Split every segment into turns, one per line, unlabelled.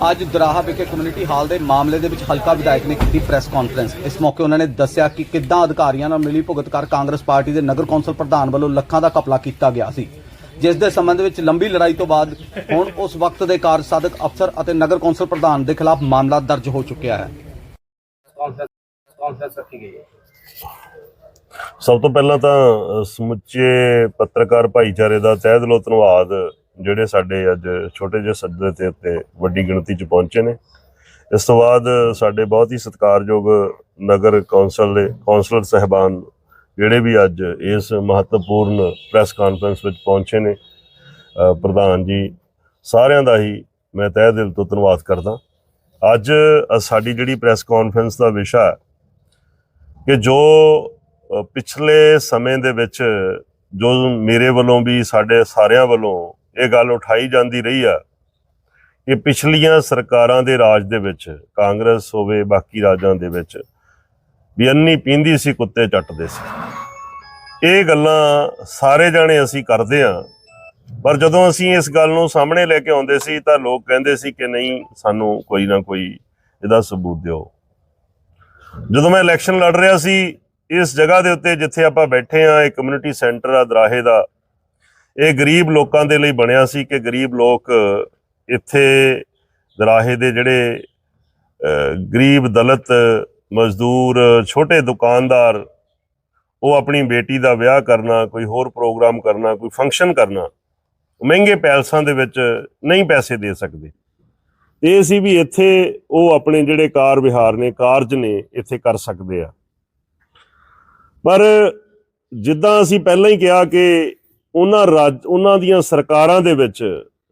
ਅੱਜ ਦਰਾਹਾ ਵਿਖੇ community hall ਦੇ ਮਾਮਲੇ ਦੇ ਵਿੱਚ ਹਲਕਾ ਵਿਧਾਇਕ ਨੇ ਕੀਤੀ ਪ੍ਰੈਸ ਕਾਨਫਰੰਸ ਇਸ ਮੌਕੇ ਉਹਨਾਂ ਨੇ ਦੱਸਿਆ ਕਿ ਕਿੱਦਾਂ ਅਧਿਕਾਰੀਆਂ ਨਾਲ ਮਿਲੀ ਭੁਗਤ ਕਰ ਕਾਂਗਰਸ ਪਾਰਟੀ ਦੇ ਨਗਰ ਕੌਂਸਲ ਪ੍ਰਧਾਨ ਵੱਲੋਂ ਲੱਖਾਂ ਦਾ ਘਪਲਾ ਕੀਤਾ ਗਿਆ ਸੀ। ਜਿਸ ਦੇ ਸੰਬੰਧ ਵਿੱਚ ਲੰਬੀ ਲੜਾਈ ਤੋਂ ਬਾਅਦ ਹੁਣ ਉਸ ਵਕਤ ਦੇ ਕਾਰਜ ਸਾਧਕ ਅਫਸਰ ਅਤੇ ਨਗਰ ਕੌਂਸਲ ਪ੍ਰਧਾਨ ਦੇ ਖਿਲਾਫ ਮਾਮਲਾ ਦਰਜ ਹੋ ਚੁੱਕਿਆ ਹੈ।
ਸਭ ਤੋਂ ਪਹਿਲਾਂ ਤਾਂ ਸਮੁੱਚੇ ਪੱਤਰਕਾਰ ਭਾਈਚਾਰੇ ਦਾ ਤਹਿ ਦਿਲੋਂ ਧੰਨਵਾਦ ਜਿਹੜੇ ਸਾਡੇ ਅੱਜ ਛੋਟੇ ਜਿਹੇ ਸੱਦੇ ਤੇ ਉੱਤੇ ਵੱਡੀ ਗਿਣਤੀ 'ਚ ਪਹੁੰਚੇ ਨੇ। ਇਸ ਤੋਂ ਬਾਅਦ ਸਾਡੇ ਬਹੁਤ ਹੀ ਸਤਿਕਾਰਯੋਗ ਨਗਰ ਕੌਂਸਲ ਦੇ ਕੌਂਸਲਰ ਸਹਿਬਾਨ ਜਿਹੜੇ ਵੀ ਅੱਜ ਇਸ ਮਹੱਤਵਪੂਰਨ ਪ੍ਰੈਸ ਕਾਨਫਰੰਸ ਵਿੱਚ ਪਹੁੰਚੇ ਨੇ ਪ੍ਰਧਾਨ ਜੀ, ਸਾਰਿਆਂ ਦਾ ਹੀ ਮੈਂ ਤਹਿ ਦਿਲ ਤੋਂ ਧੰਨਵਾਦ ਕਰਦਾ। ਅੱਜ ਸਾਡੀ ਜਿਹੜੀ ਪ੍ਰੈਸ ਕਾਨਫਰੰਸ ਦਾ ਵਿਸ਼ਾ ਹੈ ਕਿ ਜੋ ਪਿਛਲੇ ਸਮੇਂ ਦੇ ਵਿੱਚ ਜੋ ਮੇਰੇ ਵੱਲੋਂ ਵੀ ਸਾਡੇ ਸਾਰਿਆਂ ਵੱਲੋਂ ਇਹ ਗੱਲ ਉਠਾਈ ਜਾਂਦੀ ਰਹੀ ਆ ਕਿ ਪਿਛਲੀਆਂ ਸਰਕਾਰਾਂ ਦੇ ਰਾਜ ਦੇ ਵਿੱਚ, ਕਾਂਗਰਸ ਹੋਵੇ, ਬਾਕੀ ਰਾਜਾਂ ਦੇ ਵਿੱਚ ਵੀ ਅੰਨੀ ਪੀਂਦੀ ਸੀ, ਕੁੱਤੇ ਚੱਟਦੇ ਸੀ। ਇਹ ਗੱਲਾਂ ਸਾਰੇ ਜਾਣੇ ਅਸੀਂ ਕਰਦੇ ਆ ਪਰ ਜਦੋਂ ਅਸੀਂ ਇਸ ਗੱਲ ਨੂੰ ਸਾਹਮਣੇ ਲੈ ਕੇ ਆਉਂਦੇ ਸੀ, ਤਾਂ ਲੋਕ ਕਹਿੰਦੇ ਸੀ ਕਿ ਨਹੀਂ, ਸਾਨੂੰ ਕੋਈ ਨਾ ਕੋਈ ਇਹਦਾ ਸਬੂਤ ਦਿਓ। ਜਦੋਂ ਮੈਂ ਇਲੈਕਸ਼ਨ ਲੜ ਰਿਹਾ ਸੀ, ਇਸ ਜਗ੍ਹਾ ਦੇ ਉੱਤੇ ਜਿੱਥੇ ਆਪਾਂ ਬੈਠੇ ਆ ਇਹ ਕਮਿਊਨਿਟੀ ਸੈਂਟਰ ਆ, ਦਰਾਹੇ ਦਾ ਇਹ ਗਰੀਬ ਲੋਕਾਂ ਦੇ ਲਈ ਬਣਿਆ ਸੀ ਕਿ ਗਰੀਬ ਲੋਕ ਇੱਥੇ ਦਰਾਹੇ ਦੇ ਜਿਹੜੇ ਗਰੀਬ ਦਲਤ, ਮਜ਼ਦੂਰ, ਛੋਟੇ ਦੁਕਾਨਦਾਰ, ਉਹ ਆਪਣੀ ਬੇਟੀ ਦਾ ਵਿਆਹ ਕਰਨਾ, ਕੋਈ ਹੋਰ ਪ੍ਰੋਗਰਾਮ ਕਰਨਾ, ਕੋਈ ਫੰਕਸ਼ਨ ਕਰਨਾ, ਮਹਿੰਗੇ ਪੈਲਸਾਂ ਦੇ ਵਿੱਚ ਨਹੀਂ ਪੈਸੇ ਦੇ ਸਕਦੇ। ਇਹ ਸੀ ਵੀ ਇੱਥੇ ਉਹ ਆਪਣੇ ਜਿਹੜੇ ਕਾਰ ਵਿਹਾਰ ਨੇ ਕਾਰਜ ਨੇ, ਇੱਥੇ ਕਰ ਸਕਦੇ ਆ। ਪਰ ਜਿੱਦਾਂ ਅਸੀਂ ਪਹਿਲਾਂ ਹੀ ਕਿਹਾ ਕਿ ਉਹਨਾਂ ਰਾਜ, ਉਹਨਾਂ ਦੀਆਂ ਸਰਕਾਰਾਂ ਦੇ ਵਿੱਚ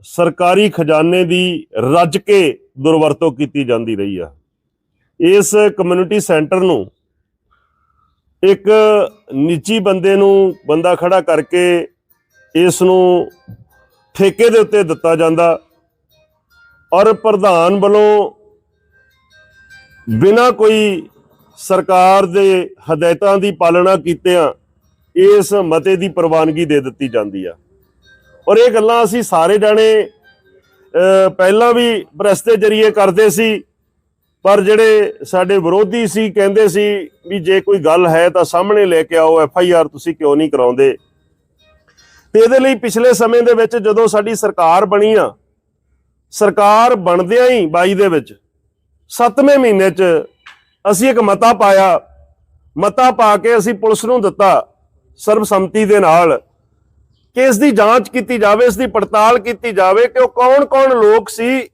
ਸਰਕਾਰੀ ਖਜ਼ਾਨੇ ਦੀ ਰੱਜ ਕੇ ਦੁਰਵਰਤੋਂ ਕੀਤੀ ਜਾਂਦੀ ਰਹੀ ਆ। ਇਸ ਕਮਿਊਨਿਟੀ ਸੈਂਟਰ ਨੂੰ ਇੱਕ ਨਿੱਜੀ ਬੰਦੇ ਨੂੰ ਬੰਦਾ ਖੜਾ ਕਰਕੇ ਇਸ ਨੂੰ ਠੇਕੇ ਦੇ ਉੱਤੇ ਦਿੱਤਾ ਜਾਂਦਾ ਔਰ ਪ੍ਰਧਾਨ ਵੱਲੋਂ ਬਿਨਾਂ ਕੋਈ ਸਰਕਾਰ ਦੇ ਹਦਾਇਤਾਂ ਦੀ ਪਾਲਣਾ ਕੀਤਿਆਂ ਇਸ ਮਤੇ ਦੀ ਪ੍ਰਵਾਨਗੀ ਦੇ ਦਿੱਤੀ ਜਾਂਦੀ ਆ। ਔਰ ਇਹ ਗੱਲਾਂ ਅਸੀਂ ਸਾਰੇ ਜਾਣੇ ਪਹਿਲਾਂ ਵੀ ਪ੍ਰੈਸ ਦੇ ਜਰੀਏ ਕਰਦੇ ਸੀ, ਪਰ ਜਿਹੜੇ ਸਾਡੇ ਵਿਰੋਧੀ ਸੀ, ਕਹਿੰਦੇ ਸੀ ਵੀ ਜੇ ਕੋਈ ਗੱਲ ਹੈ ਤਾਂ ਸਾਹਮਣੇ ਲੈ ਕੇ ਆਓ, ਐਫ ਆਈ ਆਰ ਤੁਸੀਂ ਕਿਉਂ ਨਹੀਂ ਕਰਾਉਂਦੇ? ਤੇ ਇਹਦੇ ਲਈ ਪਿਛਲੇ ਸਮੇਂ ਦੇ ਵਿੱਚ ਜਦੋਂ ਸਾਡੀ ਸਰਕਾਰ ਬਣੀ ਆ, ਸਰਕਾਰ ਬਣਦਿਆਂ ਹੀ 22 ਦੇ ਵਿੱਚ 7ਵੇਂ ਮਹੀਨੇ 'ਚ ਅਸੀਂ ਇੱਕ ਮਤਾ ਪਾਇਆ। ਮਤਾ ਪਾ ਕੇ ਅਸੀਂ ਪੁਲਿਸ ਨੂੰ ਦਿੱਤਾ। ਸਰਬਸੰਮਤੀ ਦੇ ਨਾਲ ਕਿ ਇਸ ਦੀ ਜਾਂਚ ਕੀਤੀ ਜਾਵੇ ਇਸ ਦੀ ਪੜਤਾਲ ਕੀਤੀ ਜਾਵੇ ਕਿ ਉਹ ਕੌਣ-ਕੌਣ ਲੋਕ ਸੀ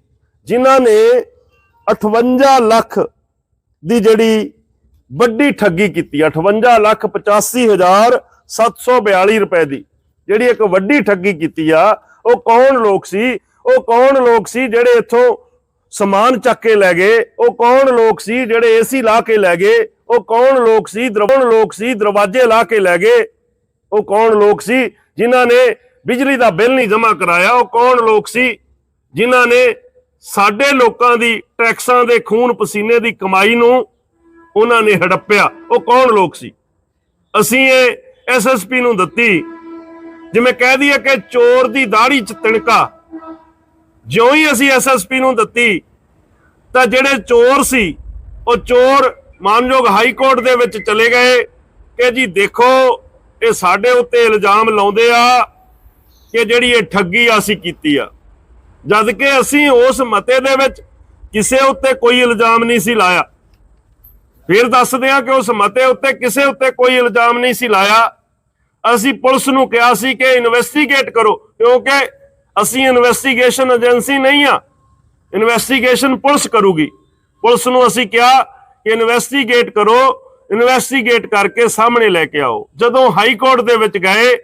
ਜਿਨ੍ਹਾਂ ਨੇ 58 ਲੱਖ ਦੀ ਜਿਹੜੀ ਵੱਡੀ ਠੱਗੀ ਕੀਤੀ। 58 ਲੱਖ 85 ਹਜ਼ਾਰ 742 ਰੁਪਏ ਦੀ ਜਿਹੜੀ ਇੱਕ ਵੱਡੀ ਠੱਗੀ ਕੀਤੀ ਆ, ਉਹ ਕੌਣ ਲੋਕ ਸੀ? ਉਹ ਕੌਣ ਲੋਕ ਸੀ ਜਿਹੜੇ ਇੱਥੋਂ ਸਮਾਨ ਚੱਕ ਕੇ ਲੈ ਗਏ? ਉਹ ਕੌਣ ਲੋਕ ਸੀ ਜਿਹੜੇ ਏਸੀ ਲਾ ਕੇ ਲੈ ਗਏ? ਉਹ ਕੌਣ ਲੋਕ ਸੀ ਦਰਵਾਜ਼ੇ ਲੋਕ ਸੀ, ਦਰਵਾਜ਼ੇ ਲਾ ਕੇ ਲੈ ਗਏ? ਉਹ ਕੌਣ ਲੋਕ ਸੀ ਜਿਨ੍ਹਾਂ ਨੇ ਬਿਜਲੀ ਦਾ ਬਿੱਲ ਨਹੀਂ ਜਮ੍ਹਾਂ ਕਰਾਇਆ? ਉਹ ਕੌਣ ਲੋਕ ਸੀ ਜਿਨ੍ਹਾਂ ਨੇ ਸਾਡੇ ਲੋਕਾਂ ਦੀ ਟੈਕਸਾਂ ਦੇ ਖੂਨ ਪਸੀਨੇ ਦੀ ਕਮਾਈ ਨੂੰ ਉਹਨਾਂ ਨੇ ਹੜੱਪਿਆ? ਉਹ ਕੌਣ ਲੋਕ ਸੀ? ਅਸੀਂ ਇਹ ਐਸਐਸਪੀ ਨੂੰ ਦਿੱਤੀ, ਜਿਵੇਂ ਕਹਿ ਦਈਏ ਕਿ ਚੋਰ ਦੀ ਦਾੜੀ 'ਚ ਤਿਣਕਾ। ਜਿਉਂ ਹੀ ਅਸੀਂ ਐਸਐਸਪੀ ਨੂੰ ਦਿੱਤੀ, ਤਾਂ ਜਿਹੜੇ ਚੋਰ ਸੀ, ਉਹ ਚੋਰ ਮਾਨਯੋਗ ਹਾਈ ਕੋਰਟ ਦੇ ਵਿੱਚ ਚਲੇ ਗਏ ਕਿ ਜੀ ਦੇਖੋ, ਇਹ ਸਾਡੇ ਉੱਤੇ ਇਲਜ਼ਾਮ ਲਾਉਂਦੇ ਆ ਕਿ ਜਿਹੜੀ ਇਹ ਠੱਗੀ ਅਸੀਂ ਕੀਤੀ ਆ। ਜਦ ਕਿ ਅਸੀਂ ਉਸ ਮਤੇ ਦੇ ਵਿੱਚ ਕਿਸੇ ਉੱਤੇ ਕੋਈ ਇਲਜ਼ਾਮ ਨਹੀਂ ਸੀ ਲਾਇਆ। ਫਿਰ ਦੱਸਦੇ ਆ ਕਿ ਉਸ ਮਤੇ ਉੱਤੇ ਕਿਸੇ ਉੱਤੇ ਕੋਈ ਇਲਜ਼ਾਮ ਨਹੀਂ ਸੀ ਲਾਇਆ। ਅਸੀਂ ਪੁਲਿਸ ਨੂੰ ਕਿਹਾ ਸੀ ਕਿ ਇਨਵੈਸਟੀਗੇਟ ਕਰੋ, ਕਿਉਂਕਿ ਅਸੀਂ ਇਨਵੈਸਟੀਗੇਸ਼ਨ ਏਜੰਸੀ ਨਹੀਂ ਆ। ਇਨਵੈਸਟੀਗੇਸ਼ਨ ਪੁਲਿਸ ਕਰੂਗੀ। ਪੁਲਿਸ ਨੂੰ ਅਸੀਂ ਕਿਹਾ ਇਨਵੈਸਟੀਗੇਟ ਕਰੋ ਇਨਵੈਸਟੀਗੇਟ ਕਰਕੇ ਸਾਹਮਣੇ ਲੈ ਕੇ ਆਓ। ਜਦੋਂ ਹਾਈ ਕੋਰਟ ਦੇ ਵਿੱਚ ਗਏ,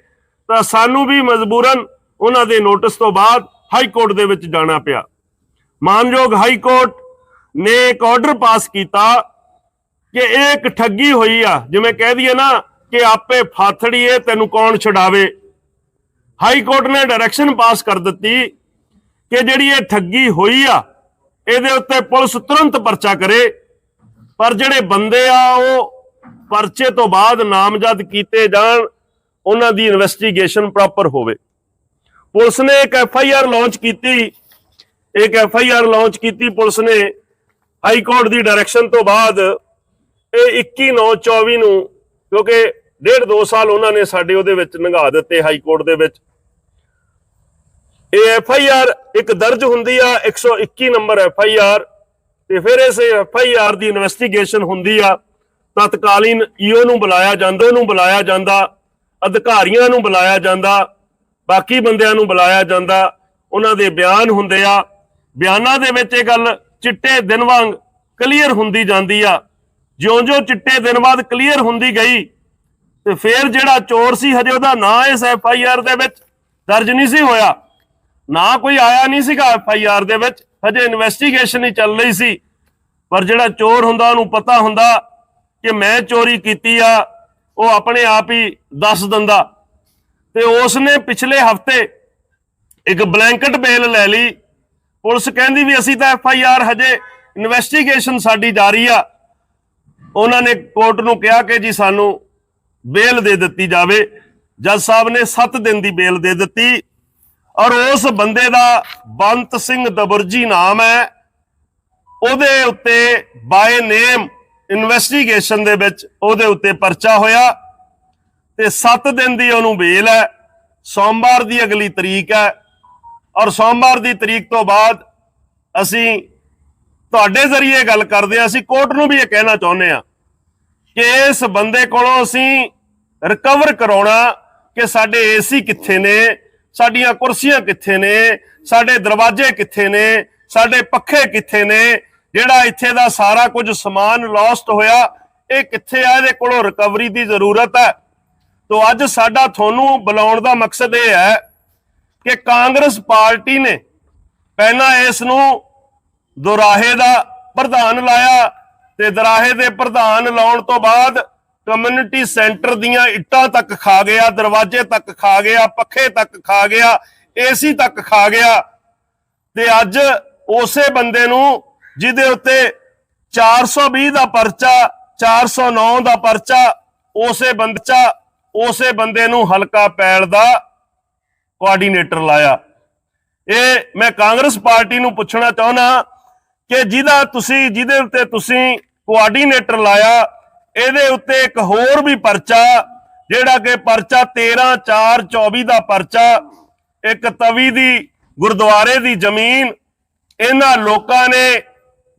ਤਾਂ ਸਾਨੂੰ ਵੀ ਮਜਬੂਰਨ ਉਹਨਾਂ ਦੇ ਨੋਟਿਸ ਤੋਂ ਬਾਅਦ ਹਾਈ ਕੋਰਟ ਦੇ ਵਿੱਚ ਜਾਣਾ ਪਿਆ। ਮਾਨਯੋਗ ਹਾਈ ਕੋਰਟ ਨੇ ਇੱਕ ਆਰਡਰ ਪਾਸ ਕੀਤਾ ਕਿ ਇਹ ਇੱਕ ਠੱਗੀ ਹੋਈ ਆ। ਜਿਵੇਂ ਕਹਿ ਦਈਏ ਨਾ ਕਿ ਆਪੇ ਫਾਥੜੀਏ, ਤੈਨੂੰ ਕੌਣ ਛਡਾਵੇ? ਹਾਈ ਕੋਰਟ ਨੇ ਡਾਇਰੈਕਸ਼ਨ ਪਾਸ ਕਰ ਦਿੱਤੀ ਕਿ ਜਿਹੜੀ ਇਹ ਠੱਗੀ ਹੋਈ ਆ, ਇਹਦੇ ਉੱਤੇ ਪੁਲਿਸ ਤੁਰੰਤ ਪਰਚਾ ਕਰੇ। ਪਰ ਜਿਹੜੇ ਬੰਦੇ ਆ ਉਹ ਪਰਚੇ ਤੋਂ ਬਾਅਦ ਨਾਮਜ਼ਦ ਕੀਤੇ ਜਾਣ, ਉਹਨਾਂ ਦੀ ਇਨਵੈਸਟੀਗੇਸ਼ਨ ਪ੍ਰੋਪਰ ਹੋਵੇ। ਪੁਲਿਸ ਨੇ ਇੱਕ ਐਫ ਆਈ ਆਰ ਲਾਂਚ ਕੀਤੀ। ਇੱਕ ਐਫ ਆਈ ਆਰ ਲਾਂਚ ਕੀਤੀ, ਪੁਲਿਸ ਨੇ ਹਾਈ ਕੋਰਟ ਦੀ ਡਾਇਰੈਕਸ਼ਨ ਤੋਂ ਬਾਅਦ ਇਹ 21 9 24 ਨੂੰ, ਕਿਉਂਕਿ ਡੇਢ ਦੋ ਸਾਲ ਉਹਨਾਂ ਨੇ ਸਾਡੇ ਉਹਦੇ ਵਿੱਚ ਲੰਘਾ ਦਿੱਤੇ ਹਾਈ ਕੋਰਟ ਦੇ ਵਿੱਚ। ਇਹ ਐਫ ਆਈ ਆਰ ਇੱਕ ਦਰਜ ਹੁੰਦੀ ਆ 121 ਨੰਬਰ ਐਫ ਆਈ ਆਰ। ਤੇ ਫਿਰ ਇਸ ਐਫ ਆਈ ਆਰ ਦੀ ਇਨਵੈਸਟੀਗੇਸ਼ਨ ਹੁੰਦੀ ਆ, ਤਤਕਾਲੀਨ ਈਓ ਨੂੰ ਬੁਲਾਇਆ ਜਾਂਦਾ, ਉਹਨੂੰ ਬੁਲਾਇਆ ਜਾਂਦਾ, ਅਧਿਕਾਰੀਆਂ ਨੂੰ ਬੁਲਾਇਆ ਜਾਂਦਾ, ਬਾਕੀ ਬੰਦਿਆਂ ਨੂੰ ਬੁਲਾਇਆ ਜਾਂਦਾ, ਉਹਨਾਂ ਦੇ ਬਿਆਨ ਹੁੰਦੇ ਆ। ਬਿਆਨਾਂ ਦੇ ਵਿੱਚ ਇਹ ਗੱਲ ਚਿੱਟੇ ਦਿਨ ਵਾਂਗ ਕਲੀਅਰ ਹੁੰਦੀ ਜਾਂਦੀ ਆ। ਜਿਉਂ-ਜਿਉਂ ਚਿੱਟੇ ਦਿਨ ਬਾਅਦ ਕਲੀਅਰ ਹੁੰਦੀ ਗਈ, ਤੇ ਫਿਰ ਜਿਹੜਾ ਚੋਰ ਸੀ, ਹਜੇ ਉਹਦਾ ਨਾਂ ਇਸ ਐਫ ਆਈ ਆਰ ਦੇ ਵਿੱਚ ਦਰਜ ਨਹੀਂ ਸੀ ਹੋਇਆ। ਨਾ ਕੋਈ ਆਇਆ ਨਹੀਂ ਸੀਗਾ ਐਫ ਆਈ ਆਰ ਦੇ ਵਿੱਚ। ਹਜੇ ਇਨਵੈਸਟੀਗੇਸ਼ਨ ਹੀ ਚੱਲ ਰਹੀ ਸੀ। ਪਰ ਜਿਹੜਾ ਚੋਰ ਹੁੰਦਾ, ਉਹਨੂੰ ਪਤਾ ਹੁੰਦਾ ਕਿ ਮੈਂ ਚੋਰੀ ਕੀਤੀ ਆ, ਉਹ ਆਪਣੇ ਆਪ ਹੀ ਦੱਸ ਦਿੰਦਾ। ਤੇ ਉਸ ਨੇ ਪਿਛਲੇ ਹਫ਼ਤੇ ਇੱਕ ਬਲੈਂਕਟ ਬੇਲ ਲੈ ਲਈ। ਪੁਲਿਸ ਕਹਿੰਦੀ ਵੀ ਅਸੀਂ ਤਾਂ ਐਫ ਆਈ ਆਰ ਹਜੇ ਇਨਵੈਸਟੀਗੇਸ਼ਨ ਸਾਡੀ ਜਾਰੀ ਆ। ਉਹਨਾਂ ਨੇ ਕੋਰਟ ਨੂੰ ਕਿਹਾ ਕਿ ਜੀ ਸਾਨੂੰ ਬੇਲ ਦੇ ਦਿੱਤੀ ਜਾਵੇ। ਜੱਜ ਸਾਹਿਬ ਨੇ 7 ਦਿਨ ਦੀ ਬੇਲ ਦੇ ਦਿੱਤੀ। ਔਰ ਉਸ ਬੰਦੇ ਦਾ ਬੰਤ ਸਿੰਘ ਦਬਰਜੀ ਨਾਮ ਹੈ। ਉਹਦੇ ਉੱਤੇ ਬਾਏ ਨੇਮ ਇਨਵੈਸਟੀਗੇਸ਼ਨ ਦੇ ਵਿੱਚ ਉਹਦੇ ਉੱਤੇ ਪਰਚਾ ਹੋਇਆ ਤੇ 7 ਦਿਨ ਦੀ ਉਹਨੂੰ ਬੇਲ ਹੈ। ਸੋਮਵਾਰ ਦੀ ਅਗਲੀ ਤਰੀਕ ਹੈ ਔਰ ਸੋਮਵਾਰ ਦੀ ਤਰੀਕ ਤੋਂ ਬਾਅਦ ਅਸੀਂ ਤੁਹਾਡੇ ਜ਼ਰੀਏ ਗੱਲ ਕਰਦੇ ਹਾਂ। ਅਸੀਂ ਕੋਰਟ ਨੂੰ ਵੀ ਇਹ ਕਹਿਣਾ ਚਾਹੁੰਦੇ ਆ ਕਿ ਇਸ ਬੰਦੇ ਕੋਲੋਂ ਅਸੀਂ ਰਿਕਵਰ ਕਰਾਉਣਾ ਕਿ ਸਾਡੇ ਏਸੀ ਕਿੱਥੇ ਨੇ ਸਾਡੀਆਂ ਕੁਰਸੀਆਂ ਕਿੱਥੇ ਨੇ? ਸਾਡੇ ਦਰਵਾਜ਼ੇ ਕਿੱਥੇ ਨੇ? ਸਾਡੇ ਪੱਖੇ ਕਿੱਥੇ ਨੇ? ਜਿਹੜਾ ਇੱਥੇ ਦਾ ਸਾਰਾ ਕੁਝ ਸਮਾਨ ਲੋਸਟ ਹੋਇਆ, ਇਹ ਕਿੱਥੇ ਆ? ਇਹਦੇ ਕੋਲੋਂ ਰਿਕਵਰੀ ਦੀ ਜ਼ਰੂਰਤ ਹੈ। ਤੋਂ ਅੱਜ ਸਾਡਾ ਤੁਹਾਨੂੰ ਬੁਲਾਉਣ ਦਾ ਮਕਸਦ ਇਹ ਹੈ ਕਿ ਕਾਂਗਰਸ ਪਾਰਟੀ ਨੇ ਪਹਿਲਾਂ ਇਸ ਨੂੰ ਦੁਰਾਹੇ ਦਾ ਪ੍ਰਧਾਨ ਲਾਇਆ ਤੇ ਦਰਾਹੇ ਦੇ ਪ੍ਰਧਾਨ ਲਾਉਣ ਤੋਂ ਬਾਅਦ ਕਮਿਊਨਿਟੀ ਸੈਂਟਰ ਦੀਆਂ ਇੱਟਾਂ ਤੱਕ ਖਾ ਗਿਆ, ਦਰਵਾਜ਼ੇ ਤੱਕ ਖਾ ਗਿਆ, ਪੱਖੇ ਤੱਕ ਖਾ ਗਿਆ ਏਸੀ ਤੱਕ ਖਾ ਗਿਆ। ਤੇ ਅੱਜ ਉਸੇ ਬੰਦੇ ਨੂੰ ਜਿਹਦੇ ਉੱਤੇ 420 ਦਾ ਪਰਚਾ 409 ਦਾ ਪਰਚਾ, ਉਸੇ ਬੰਦਚਾ ਉਸੇ ਬੰਦੇ ਨੂੰ ਹਲਕਾ ਪੈਲ ਦਾ ਕੋਆਰਡੀਨੇਟਰ ਲਾਇਆ। ਇਹ ਮੈਂ ਕਾਂਗਰਸ ਪਾਰਟੀ ਨੂੰ ਪੁੱਛਣਾ ਚਾਹੁੰਦਾ ਕਿ ਜਿਹਦਾ ਤੁਸੀਂ, ਜਿਹਦੇ ਉੱਤੇ ਤੁਸੀਂ ਕੋਆਰਡੀਨੇਟਰ ਲਾਇਆ ਇਹਦੇ ਉੱਤੇ ਇੱਕ ਹੋਰ ਵੀ ਪਰਚਾ, ਜਿਹੜਾ ਕਿ ਪਰਚਾ 13 4 24 ਦਾ ਪਰਚਾ, ਇੱਕ ਤਵੀ ਦੀ, ਗੁਰਦੁਆਰੇ ਦੀ ਜ਼ਮੀਨ, ਇਹਨਾਂ ਲੋਕਾਂ ਨੇ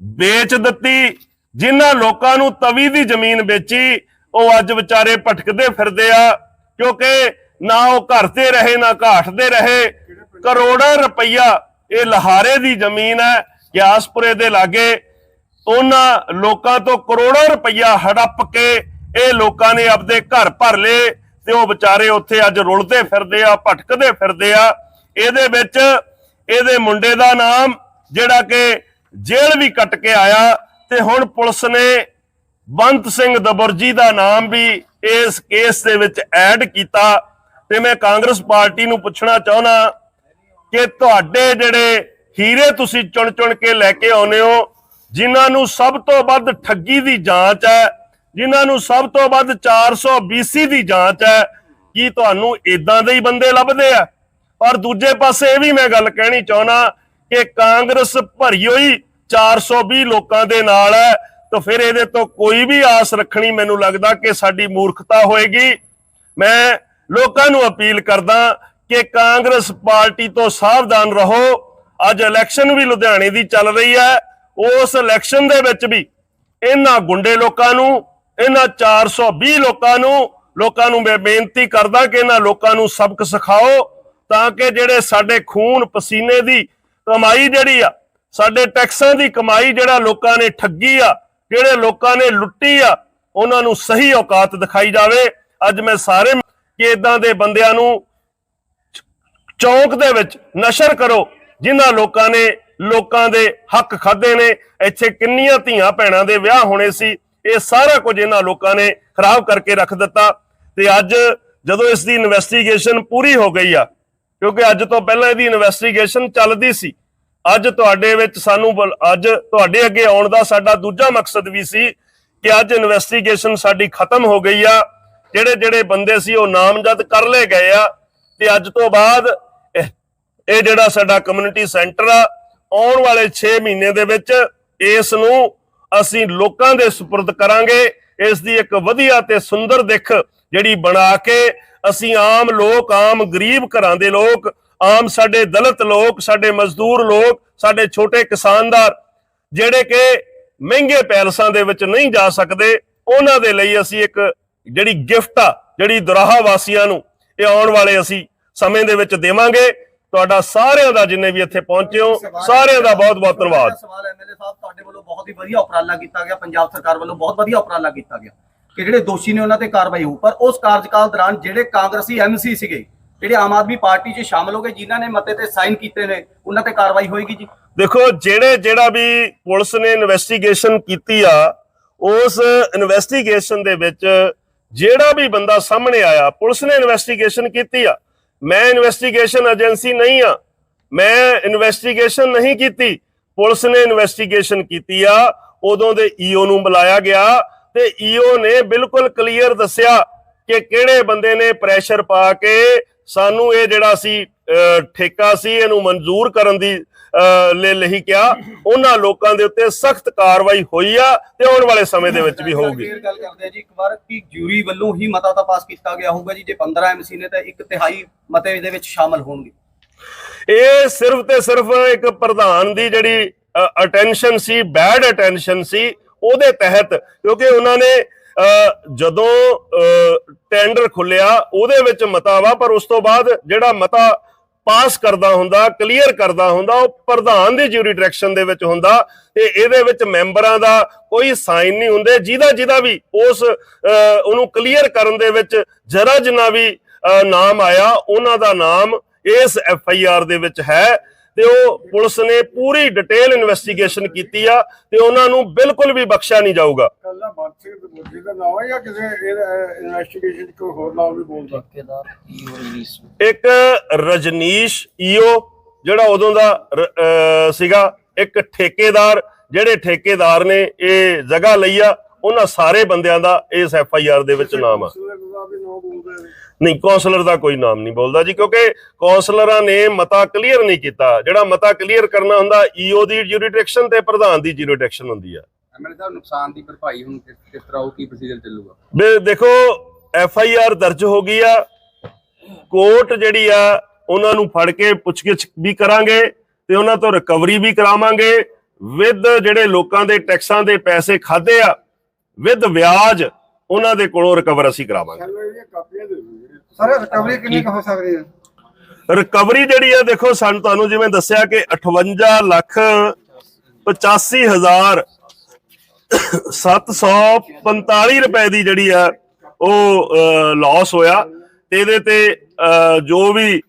ਵੇਚ ਦਿੱਤੀ, ਜਿਨ੍ਹਾਂ ਲੋਕਾਂ ਨੂੰ ਤਵੀ ਦੀ ਜ਼ਮੀਨ ਵੇਚੀ, ਉਹ ਅੱਜ ਵਿਚਾਰੇ ਭਟਕਦੇ ਫਿਰਦੇ ਆ, ਕਿਉਂਕਿ ਨਾ ਉਹ ਘਰ ਤੇ ਰਹੇ, ਨਾ ਘਾਟ ਤੇ ਰਹੇ, ਕਰੋੜਾਂ ਰੁਪਈਆ ਇਹ ਲਹਾਰੇ ਦੀ ਜ਼ਮੀਨ ਹੈ, ਗਿਆਸਪੁਰੇ ਦੇ ਲਾਗੇ ਉਹਨਾਂ ਲੋਕਾਂ ਤੋਂ ਕਰੋੜਾਂ ਰੁਪਈਆ ਹੜੱਪ ਕੇ ਇਹ ਲੋਕਾਂ ਨੇ ਆਪਦੇ ਘਰ ਭਰ ਲਏ ਤੇ ਉਹ ਵਿਚਾਰੇ ਉੱਥੇ ਅੱਜ ਰੁਲਦੇ ਫਿਰਦੇ ਆ, ਭਟਕਦੇ ਫਿਰਦੇ ਆ। ਇਹਦੇ ਵਿੱਚ ਇਹਦੇ ਮੁੰਡੇ ਦਾ ਨਾਮ ਜਿਹੜਾ ਕਿ ਜੇਲ੍ਹ ਵੀ ਕੱਟ ਕੇ ਆਇਆ ਤੇ ਹੁਣ ਪੁਲਿਸ ਨੇ ਬੰਤ ਸਿੰਘ ਦਬਰਜੀ ਦਾ ਨਾਮ ਵੀ ਇਸ ਕੇਸ ਦੇ ਵਿੱਚ ਐਡ ਕੀਤਾ। ਤੇ ਮੈਂ ਕਾਂਗਰਸ ਪਾਰਟੀ ਨੂੰ ਪੁੱਛਣਾ ਚਾਹੁੰਦਾ ਕਿ ਤੁਹਾਡੇ ਜਿਹੜੇ ਹੀਰੇ ਤੁਸੀਂ ਚੁਣ ਚੁਣ ਕੇ ਲੈ ਕੇ ਆਉਨੇ ਹੋ ਜਿਨ੍ਹਾਂ ਨੂੰ ਸਭ ਤੋਂ ਵੱਧ ਠੱਗੀ ਦੀ ਜਾਂਚ ਹੈ, ਜਿਨ੍ਹਾਂ ਨੂੰ ਸਭ ਤੋਂ ਵੱਧ 420 ਦੀ ਜਾਂਚ ਹੈ, ਕੀ ਤੁਹਾਨੂੰ ਇਦਾਂ ਦੇ ਹੀ ਬੰਦੇ ਲੱਭਦੇ ਆ? ਔਰ ਦੂਜੇ ਪਾਸੇ ਇਹ ਵੀ ਮੈਂ ਗੱਲ ਕਹਿਣੀ ਚਾਹੁੰਦਾ ਕਿ ਕਾਂਗਰਸ ਭਰੀ ਹੋਈ 420 ਲੋਕਾਂ ਦੇ ਨਾਲ ਹੈ, ਤਾਂ ਫਿਰ ਇਹਦੇ ਤੋਂ ਕੋਈ ਵੀ ਆਸ ਰੱਖਣੀ ਮੈਨੂੰ ਲੱਗਦਾ ਕਿ ਸਾਡੀ ਮੂਰਖਤਾ ਹੋਏਗੀ। ਮੈਂ ਲੋਕਾਂ ਨੂੰ ਅਪੀਲ ਕਰਦਾ ਕਿ ਕਾਂਗਰਸ ਪਾਰਟੀ ਤੋਂ ਸਾਵਧਾਨ ਰਹੋ। ਅੱਜ ਇਲੈਕਸ਼ਨ ਵੀ ਲੁਧਿਆਣੇ ਦੀ ਚੱਲ ਰਹੀ ਹੈ। ਉਸ ਇਲੈਕਸ਼ਨ ਦੇ ਵਿੱਚ ਵੀ ਇਹਨਾਂ ਗੁੰਡੇ ਲੋਕਾਂ ਨੂੰ, ਇਹਨਾਂ 420 ਲੋਕਾਂ ਨੂੰ ਲੋਕਾਂ ਨੂੰ ਮੈਂ ਬੇਨਤੀ ਕਰਦਾ ਕਿ ਇਹਨਾਂ ਲੋਕਾਂ ਨੂੰ ਸਬਕ ਸਿਖਾਓ ਤਾਂ ਕਿ ਜਿਹੜੇ ਸਾਡੇ ਖੂਨ ਪਸੀਨੇ ਦੀ ਕਮਾਈ ਜਿਹੜੀ ਆ, ਸਾਡੇ ਟੈਕਸਾਂ ਦੀ ਕਮਾਈ ਜਿਹੜਾ ਲੋਕਾਂ ਨੇ ਠੱਗੀ ਆ, ਜਿਹੜੇ ਲੋਕਾਂ ਨੇ ਲੁੱਟੀ ਆ, ਉਹਨਾਂ ਨੂੰ ਸਹੀ ਔਕਾਤ ਦਿਖਾਈ ਜਾਵੇ। ਅੱਜ ਮੈਂ ਸਾਰੇ ਕਿ ਇਦਾਂ ਦੇ ਬੰਦਿਆਂ ਨੂੰ ਚੌਂਕ ਦੇ ਵਿੱਚ ਨਸ਼ਰ ਕਰੋ, ਜਿਨ੍ਹਾਂ ਲੋਕਾਂ ਨੇ ਲੋਕਾਂ ਦੇ ਹੱਕ ਖਾਦੇ ਨੇ, ਇੱਥੇ ਕਿੰਨੀਆਂ ਧੀਆਂ ਭੈਣਾਂ ਦੇ ਵਿਆਹ ਹੋਣੇ ਸੀ, ਇਹ ਸਾਰਾ ਕੁਝ ਇਹਨਾਂ ਲੋਕਾਂ ਨੇ ਖਰਾਬ ਕਰਕੇ ਰੱਖ ਦਿੱਤਾ। ਤੇ ਅੱਜ ਜਦੋਂ ਇਸ ਦੀ ਇਨਵੈਸਟੀਗੇਸ਼ਨ ਪੂਰੀ ਹੋ ਗਈ ਆ, ਕਿਉਂਕਿ ਅੱਜ ਤੋਂ ਪਹਿਲਾਂ ਇਹਦੀ ਇਨਵੈਸਟੀਗੇਸ਼ਨ ਚੱਲਦੀ ਸੀ, ਅੱਜ ਤੁਹਾਡੇ ਵਿੱਚ ਸਾਨੂੰ ਬੁਲ- ਅੱਜ ਤੁਹਾਡੇ ਅੱਗੇ ਆਉਣ ਦਾ ਸਾਡਾ ਦੂਜਾ ਮਕਸਦ ਵੀ ਸੀ ਕਿ ਅੱਜ ਇਨਵੈਸਟੀਗੇਸ਼ਨ ਸਾਡੀ ਖਤਮ ਹੋ ਗਈ ਆ। ਜਿਹੜੇ ਜਿਹੜੇ ਬੰਦੇ ਸੀ ਉਹ ਨਾਮਜ਼ਦ ਕਰ ਲਏ ਗਏ ਆ। ਤੇ ਅੱਜ ਤੋਂ ਬਾਅਦ ਇਹ ਇਹ ਜਿਹੜਾ ਸਾਡਾ ਕਮਿਊਨਿਟੀ ਸੈਂਟਰ ਆ ਆਉਣ ਵਾਲੇ 6 ਮਹੀਨੇ ਦੇ ਵਿੱਚ ਇਸ ਨੂੰ ਅਸੀਂ ਲੋਕਾਂ ਦੇ ਸਪੁਰਦ ਕਰਾਂਗੇ। ਇਸ ਦੀ ਇੱਕ ਵਧੀਆ ਤੇ ਸੁੰਦਰ ਦਿੱਖ ਜਿਹੜੀ ਬਣਾ ਕੇ ਅਸੀਂ ਆਮ ਲੋਕ, ਆਮ ਗਰੀਬ ਘਰਾਂ ਦੇ ਲੋਕ, ਆਮ ਸਾਡੇ ਦਲਿਤ ਲੋਕ, ਸਾਡੇ ਮਜ਼ਦੂਰ ਲੋਕ, ਸਾਡੇ ਛੋਟੇ ਕਿਸਾਨਦਾਰ, ਜਿਹੜੇ ਕਿ ਮਹਿੰਗੇ ਪੈਲਸਾਂ ਦੇ ਵਿੱਚ ਨਹੀਂ ਜਾ ਸਕਦੇ, ਉਹਨਾਂ ਦੇ ਲਈ ਅਸੀਂ ਇੱਕ ਜਿਹੜੀ ਗਿਫਟ ਆ, ਜਿਹੜੀ ਦੁਰਾਹਾ ਵਾਸੀਆਂ ਨੂੰ ਇਹ ਆਉਣ ਵਾਲੇ ਅਸੀਂ ਸਮੇਂ ਦੇ ਵਿੱਚ ਦੇਵਾਂਗੇ। ਤੁਹਾਡਾ ਸਾਰਿਆਂ ਦਾ ਜਿੰਨੇ ਵੀ ਇੱਥੇ ਪਹੁੰਚੇ ਹੋ ਸਾਰਿਆਂ ਦਾ ਬਹੁਤ ਬਹੁਤ ਧੰਨਵਾਦ।
ਸਵਾਲ ਐਮਐਲਏ ਸਾਹਿਬ ਤੁਹਾਡੇ ਵੱਲੋਂ ਬਹੁਤ ਹੀ ਵਧੀਆ ਉਪਰਾਲਾ ਕੀਤਾ ਗਿਆ। ਪੰਜਾਬ ਸਰਕਾਰ ਵੱਲੋਂ ਬਹੁਤ ਵਧੀਆ ਉਪਰਾਲਾ ਕੀਤਾ ਗਿਆ ਕਿ ਜਿਹੜੇ ਦੋਸ਼ੀ ਨੇ ਉਹਨਾਂ ਤੇ ਕਾਰਵਾਈ ਹੋਊ ਪਰ ਉਸ ਕਾਰਜਕਾਲ ਦੌਰਾਨ ਜਿਹੜੇ ਕਾਂਗਰਸੀ ਐਮਸੀ ਸੀਗੇ ਜਿਹੜੇ ਆਮ ਆਦਮੀ ਪਾਰਟੀ 'ਚ ਸ਼ਾਮਲ ਹੋ ਗਏ ਜਿਨ੍ਹਾਂ ਨੇ ਮਤੇ ਤੇ ਸਾਈਨ ਕੀਤੇ ਨੇ ਉਹਨਾਂ ਤੇ ਕਾਰਵਾਈ ਹੋਏਗੀ ਜੀ?
ਦੇਖੋ ਜਿਹੜੇ ਜਿਹੜਾ ਵੀ ਪੁਲਿਸ ਨੇ ਇਨਵੈਸਟੀਗੇਸ਼ਨ ਕੀਤੀ ਆ ਉਸ ਇਨਵੈਸਟੀਗੇਸ਼ਨ ਦੇ ਵਿੱਚ ਜਿਹੜਾ ਵੀ ਬੰਦਾ ਸਾਹਮਣੇ ਆਇਆ ਪੁਲਿਸ ਨੇ ਇਨਵੈਸਟੀਗੇਸ਼ਨ ਕੀਤੀ ਆ। ਮੈਂ ਇਨਵੈਸਟੀਗੇਸ਼ਨ ਏਜੰਸੀ ਨਹੀਂ ਆ। ਮੈਂ ਇਨਵੈਸਟੀਗੇਸ਼ਨ ਨਹੀਂ ਕੀਤੀ। ਪੁਲਿਸ ਨੇ ਇਨਵੈਸਟੀਗੇਸ਼ਨ ਕੀਤੀ ਆ। ਉਦੋਂ ਦੇ ਈਓ ਨੂੰ ਬੁਲਾਇਆ ਗਿਆ ਤੇ ਈਓ ਨੇ ਬਿਲਕੁਲ ਕਲੀਅਰ ਦੱਸਿਆ ਕਿ ਕਿਹੜੇ ਬੰਦੇ ਨੇ ਪ੍ਰੈਸ਼ਰ ਪਾ ਕੇ ਸਾਨੂੰ ਇਹ ਜਿਹੜਾ ਸੀ ਅਹ, ਠੇਕਾ ਸੀ ਇਹਨੂੰ ਮਨਜ਼ੂਰ ਕਰਨ ਦੀ ਅਹ, ਲਈ ਕਿਹਾ ਉਹਨਾਂ ਲੋਕਾਂ ਦੇ ਉੱਤੇ ਸਖਤ ਕਾਰਵਾਈ ਹੋਈ ਆ ਤੇ ਆਉਣ ਵਾਲੇ ਸਮੇਂ ਦੇ ਵਿੱਚ ਵੀ ਹੋਊਗੀ।
ਗੱਲ ਕਰਦੇ ਆ ਜੀ ਇੱਕ ਵਾਰ ਕਿ ਜੂਰੀ ਵੱਲੋਂ ਹੀ ਮਤਾ ਤਾਂ ਪਾਸ ਕੀਤਾ ਗਿਆ ਹੋਊਗਾ ਜੀ ਜੇ 15 ਐਮਸੀ ਨੇ ਤਾਂ ਇੱਕ ਤਿਹਾਈ ਮਤੇ ਦੇ ਵਿੱਚ ਸ਼ਾਮਲ ਹੋਣਗੇ।
ਇਹ ਸਿਰਫ ਤੇ ਸਿਰਫ ਇੱਕ ਪ੍ਰਧਾਨ ਦੀ ਜਿਹੜੀ ਅਟੈਂਸ਼ਨ ਸੀ ਬੈਡ ਅਟੈਂਸ਼ਨ ਸੀ ਉਹਦੇ ਤਹਿਤ ਕਿਉਂਕਿ ਉਹਨਾਂ ਨੇ ਜਦੋਂ ਟੈਂਡਰ ਖੁੱਲਿਆ ਉਹਦੇ ਵਿੱਚ ਮਤਾ ਵਾ ਪਰ ਉਸ ਤੋਂ ਬਾਅਦ ਜਿਹੜਾ ਮਤਾ ਪਾਸ ਕਰਦਾ ਹੁੰਦਾ, ਕਲੀਅਰ ਕਰਦਾ ਹੁੰਦਾ, ਉਹ ਪ੍ਰਧਾਨ ਦੀ ਜੂਰੀ ਡਾਇਰੈਕਸ਼ਨ ਦੇ ਵਿੱਚ ਹੁੰਦਾ ਤੇ ਇਹਦੇ ਵਿੱਚ ਮੈਂਬਰਾਂ ਦਾ ਕੋਈ ਸਾਈਨ ਨਹੀਂ ਹੁੰਦੇ, ਜਿਹਦਾ ਜਿਹਦਾ ਵੀ ਉਸ ਉਹਨੂੰ ਕਲੀਅਰ ਕਰਨ ਦੇ ਵਿੱਚ ਜਰਾ ਜਿੰਨਾ ਵੀ ਨਾਮ ਆਇਆ, ਉਹਨਾਂ ਦਾ ਨਾਮ ਇਸ ਐਫ ਆਈ ਆਰ ਦੇ ਵਿੱਚ ਹੈ। ਤੇ ਉਹ ਪੁਲਿਸ ਨੇ ਪੂਰੀ ਡਿਟੇਲ ਇਨਵੈਸਟੀਗੇਸ਼ਨ ਕੀਤੀ ਆ ਤੇ ਉਹਨਾਂ ਨੂੰ ਬਿਲਕੁਲ ਵੀ ਬਖਸ਼ਿਆ ਨਹੀਂ ਜਾਊਗਾ।
ਕੱਲਾ ਬਾਦਸ਼ਾਹ ਦੇ ਮੁੱਦੇ ਦਾ ਨਾਮ ਹੈ ਜਾਂ ਕਿਸੇ ਇਨਵੈਸਟੀਗੇਸ਼ਨ ਕੋਈ ਹੋਰ ਨਾਮ ਵੀ ਬੋਲਦਾ
ਇੱਕ ਰਜਨੀਸ਼ ਈਓ ਜਿਹੜਾ ਉਦੋਂ ਦਾ ਸੀਗਾ ਇੱਕ ਠੇਕੇਦਾਰ ਜਿਹੜੇ ਠੇਕੇਦਾਰ ਨੇ ਇਹ ਜਗ੍ਹਾ ਲਈ ਆ ਉਹਨਾਂ ਸਾਰੇ ਬੰਦਿਆਂ ਦਾ ਇਸ ਐਫ ਆਈ ਆਰ ਦੇ ਵਿੱਚ ਨਾਮ ਆ। ਨਹੀਂ ਕੌਂਸਲਰ ਦਾ ਕੋਈ ਨਾਮ ਨਹੀਂ ਬੋਲਦਾ ਜੀ ਕਿਉਂਕਿ ਕੌਂਸਲਰਾਂ ਨੇ ਮਤਾ ਕਲੀਅਰ ਨਹੀਂ ਕੀਤਾ। ਜਿਹੜਾ ਮਤਾ ਕਲੀਅਰ ਕਰਨਾ ਹੁੰਦਾ ਈਓ ਦੀ ਜੂਰੀਡਿਕਸ਼ਨ ਤੇ ਪ੍ਰਧਾਨ ਦੀ ਜੂਰੀਡਿਕਸ਼ਨ ਹੁੰਦੀ ਆ।
ਐਮਐਲਏ ਸਾਹਿਬ ਨੁਕਸਾਨ ਦੀ ਭਰਪਾਈ ਹੁਣ ਕਿਸ ਕਿਸ ਤਰ੍ਹਾਂ ਉਹ ਕੀ ਪ੍ਰੋਸੀਜਰ ਚੱਲੂਗਾ?
ਵੀ ਦੇਖੋ ਐਫ ਆਈ ਆਰ ਦਰਜ ਹੋ ਗਈ ਆ। ਕੋਰਟ ਜਿਹੜੀ ਆ ਉਹਨਾਂ ਨੂੰ ਫੜ ਕੇ ਪੁੱਛਗਿੱਛ ਵੀ ਕਰਾਂਗੇ ਤੇ ਉਹਨਾਂ ਤੋਂ ਰਿਕਵਰੀ ਵੀ ਕਰਾਵਾਂਗੇ। ਵਿਦ ਜਿਹੜੇ ਲੋਕਾਂ ਦੇ ਟੈਕਸਾਂ ਦੇ ਪੈਸੇ ਖਾਦੇ ਆ ਵਿਦ ਵਿਆਜ ਉਹਨਾਂ ਦੇ ਕੋਲੋਂ ਰਿਕਵਰ ਅਸੀਂ ਕਰਾਵਾਂਗੇ।
ਸਰ ਰਿਕਵਰੀ ਕਿੰਨੀ ਕੁ ਹੋ ਸਕਦੀ ਹੈ?
ਰਿਕਵਰੀ ਜਿਹੜੀ ਆ ਦੇਖੋ ਸਾਨੂੰ ਤੁਹਾਨੂੰ ਜਿਵੇਂ ਦੱਸਿਆ ਕਿ 58 ਲੱਖ 85 ਹਜ਼ਾਰ 745 ਰੁਪਏ ਦੀ ਜਿਹੜੀ ਆ ਉਹ ਲਾਸ ਹੋਇਆ। ਤੇ ਇਹਦੇ ਤੇ ਅਹ, ਜੋ ਵੀ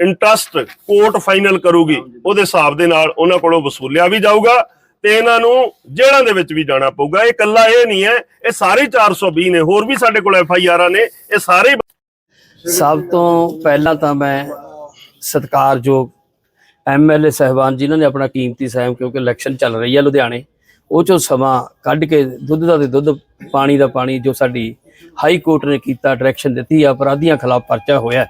ਇੰਟਰਸਟ ਕੋਰਟ ਫਾਈਨਲ ਕਰੂਗੀ ਉਹਦੇ ਹਿਸਾਬ ਦੇ ਨਾਲ ਉਹਨਾਂ ਕੋਲੋਂ ਵਸੂਲਿਆ ਵੀ ਜਾਊਗਾ। ਤੇ ਇਹਨਾਂ ਨੂੰ ਜੇਲ੍ਹਾਂ ਦੇ ਵਿੱਚ ਵੀ ਜਾਣਾ ਪਊਗਾ। ਇਹ ਇਕੱਲਾ ਇਹ ਨਹੀਂ ਹੈ, ਇਹ ਸਾਰੇ 420 ਨੇ, ਹੋਰ ਵੀ ਸਾਡੇ ਕੋਲ ਐਫ ਆਈ ਆਰਾਂ ਨੇ, ਇਹ ਸਾਰੇ
ਸਭ ਤੋਂ ਪਹਿਲਾਂ ਤਾਂ ਮੈਂ ਸਤਿਕਾਰਯੋਗ ਐਮਐਲਏ ਸਹਿਬਾਨ ਜਿਨ੍ਹਾਂ ਨੇ ਆਪਣਾ ਕੀਮਤੀ ਸਹਿਮ ਕਿਉਂਕਿ ਇਲੈਕਸ਼ਨ ਚੱਲ ਰਹੀ ਹੈ ਲੁਧਿਆਣੇ, ਉਹ ਚੋਂ ਸਮਾਂ ਕੱਢ ਕੇ ਦੁੱਧ ਦਾ ਤੇ ਦੁੱਧ, ਪਾਣੀ ਦਾ ਪਾਣੀ ਜੋ ਸਾਡੀ ਹਾਈ ਕੋਰਟ ਨੇ ਕੀਤਾ, ਡਾਇਰੈਕਸ਼ਨ ਦਿੱਤੀ ਆ ਅਪਰਾਧੀਆਂ ਖਿਲਾਫ ਪਰਚਾ ਹੋਇਆ